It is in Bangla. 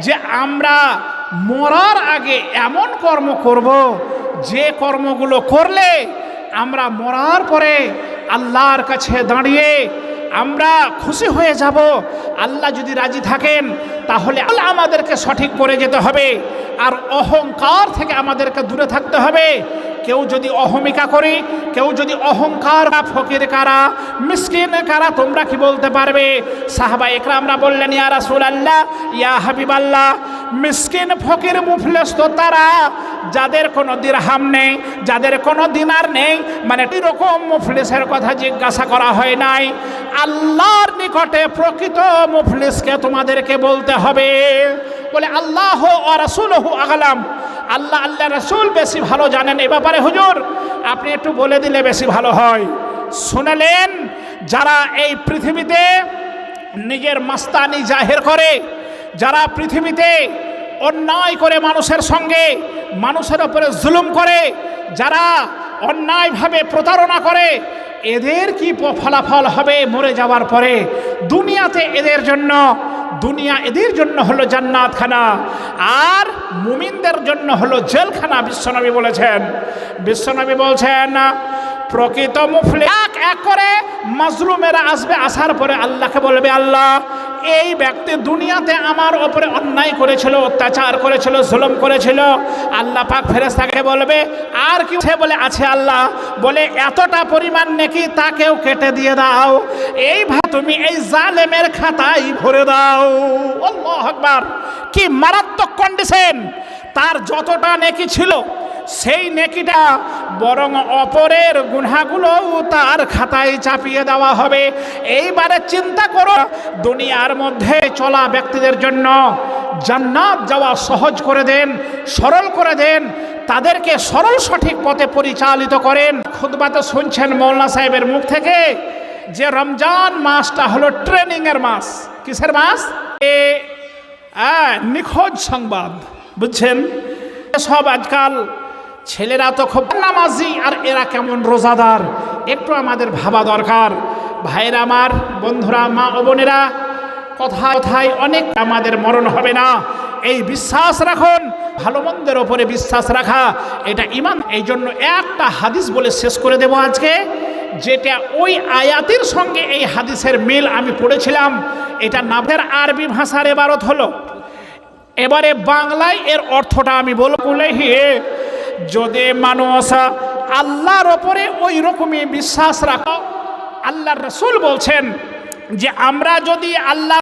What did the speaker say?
যে আমরা মরার আগে এমন কর্ম করব, যে কর্মগুলো করলে আমরা মরার পরে আল্লাহর কাছে দাঁড়িয়ে আমরা খুশি হয়ে যাব। আল্লাহ যদি রাজি থাকেন, তাহলে আল্লাহ আমাদেরকে সঠিক করে যেতে হবে। আর অহংকার থেকে আমাদেরকে দূরে থাকতে হবে। কেউ যদি অহমিকা করি, কেউ যদি অহংকার বা ফকির কারা, মিসকিন কারা, তোমরা কি বলতে পারবে? সাহাবা একরামরা বললেন, ইয়া রাসুল আল্লাহ ইয়া হাবিব আল্লাহ মিসকিন, ফকির, মুফলেস তো তারা, যাদের কোনো দিরহাম নেই, যাদের কোনো দিনার নেই মানে এরকম মুফলিসের কথা জিজ্ঞাসা করা হয় নাই। আল্লাহর নিকটে প্রকৃত মুফলিসকে তোমাদেরকে বলতে হবে। বলে, আল্লাহ ও রাসূলহু আগলাম আল্লাহ আল্লাহ রসুল বেশি ভালো জানেন। এ ব্যাপারে হুজুর, আপনি একটু বলে দিলে বেশি ভালো হয়। শুনলেন, যারা এই পৃথিবীতে নিজের মাস্তানি জাহের করে, যারা পৃথিবীতে অন্যায় করে মানুষের সঙ্গে, মানুষের ওপরে জুলুম করে, যারা অন্যায়ভাবে প্রতারণা করে, এদের কি ফলাফল হবে মরে যাওয়ার পরে? দুনিয়াতে এদের জন্য দুনিয়া এদের জন্য হলো জান্নাতখানা আর মুমিনদের জন্য হলো জেলখানা বিশ্বনবী বলেছেন। বিশ্বনবী বলছেন প্রকৃত মুফলি এক এক করে মাজলুমেরা আসবে, আসার পরে আল্লাহকে বলবে, আল্লাহ, এই ব্যক্তি দুনিয়াতে আমার ওপরে অন্যায় করেছিল, অত্যাচার করেছিল, জুলুম করেছিল। আল্লাহ পাক ফেরেস্তাকে বলবে, আর কি সে বলে, আছে আল্লাহ। বলে, এতটা পরিমাণ নাকি তাকেও কেটে দিয়ে দাও। এইভাবে তুমি এই জালেমের খাতায় ভরে দাও। আল্লাহ আকবার। কি মারাত্মক কন্ডিশন তার যতটা নেকি ছিল, সেই নেকিটা বরং অপরের গুনাগুলোও তার খাতায় চাপিয়ে দেওয়া হবে। এইবারে চিন্তা করো, দুনিয়ার মধ্যে চলা ব্যক্তিদের জন্য জান্নাত যাওয়া সহজ করে দেন, সরল করে দেন, তাদেরকে সরল সঠিক পথে পরিচালিত করেন। খুদবাতে শুনছেন মৌলানা সাহেবের মুখ থেকে যে রমজান মাসটা হলো ট্রেনিংয়ের মাস। কিসের মাস? এ নিখোঁজ সংবাদ, বুঝছেন? সব আজকাল ছেলেরা তো খুব নামাজি, আর এরা কেমন রোজাদার? একটু আমাদের ভাবা দরকার। ভাইরা আমার, বন্ধুরা, মা ও বোনেরা, কথায় কথায় অনেক আমাদের মরণ হবে না। এই বিশ্বাস রাখুন, ভালো মন্দের ওপরে বিশ্বাস রাখা, এটা ইমান এই জন্য একটা হাদিস বলে শেষ করে দেব আজকে, যেটা ওই আয়াতের সঙ্গে এই হাদিসের মিল আমি পড়েছিলাম। এটা নাভের আরবি ভাষার এবারত হলো। এবারে বাংলায় এর অর্থটা আমি বলব বলে হে যদি মানুষ আল্লাহর ওপরে ওই রকমই বিশ্বাস রাখো। আল্লাহর রসুল বলছেন যে, আমরা যদি আল্লাহ